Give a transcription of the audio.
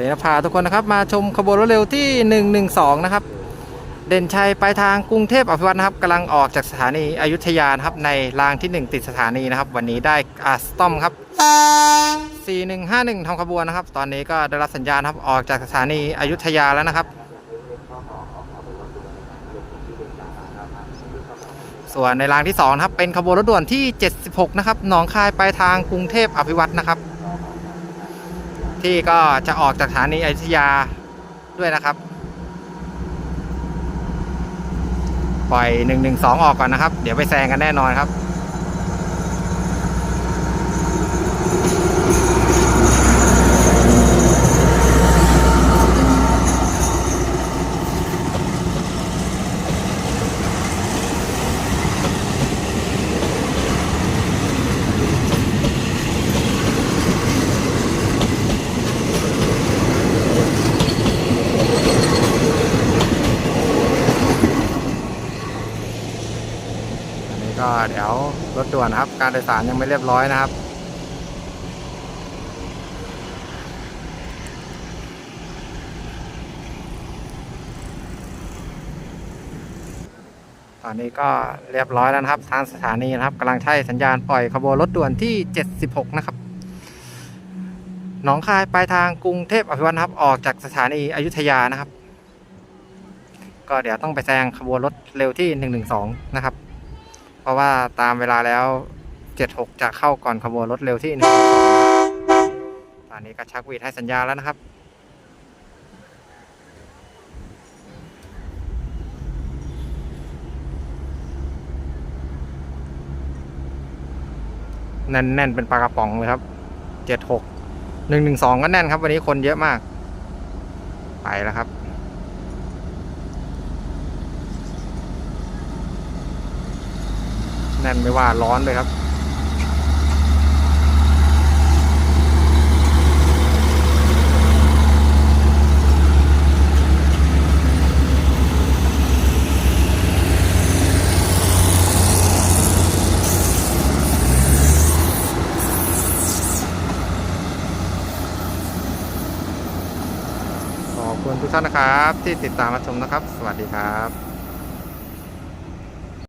เดี๋ยวพาทุกคนนะครับมาชมขบวนรถเร็วที่ 112 นะครับ เด่นชัยไปทางกรุงเทพอภิวัตนะครับกำลังออกจากสถานีอยุธยานะครับในรางที่ 1 ติดสถานีนะครับ วันนี้ได้อาสตอมครับ 4151ทำขบวนนะครับ ตอนนี้ก็ได้รับสัญญาณครับออกจากสถานีอยุธยาแล้วนะครับ ส่วนในรางที่2นะครับเป็นขบวนรถด่วนที่ 76 นะครับหนองคายไปทางกรุงเทพอภิวัตนะครับ ที่ก็จะออกจากสถานีอยุธยาด้วยนะครับ ปล่อย 112 ออกก่อนนะครับ เดี๋ยวไปแซงกันแน่นอนครับ ก็เดี๋ยวรถด่วนนะครับ การโดยสารยังไม่เรียบร้อยนะครับ ตอนนี้ก็เรียบร้อยแล้วนะครับทางสถานีนะครับกำลังใช้สัญญาณปล่อยขบวนรถด่วนที่ 76 นะครับหนองคายไปทางกรุงเทพอภิวัตนะครับออกจากสถานีอยุธยานะครับ ก็เดี๋ยวต้องไปแซงขบวนรถเร็วที่ 112 นะครับ เพราะว่าตามเวลาแล้ว 76 จะเข้าก่อนขบวนรถเร็วที่112ตอนนี้ก็ชักวีดให้สัญญาแล้วนะครับ แน่นๆเป็นปลากระป๋องเลยครับ 76 112 ก็แน่นครับ วันนี้คนเยอะมาก ไปแล้วครับ แน่นไม่ว่าร้อนเลยครับ ขอบคุณทุกท่านนะครับ ที่ติดตามมาชมนะครับ สวัสดีครับ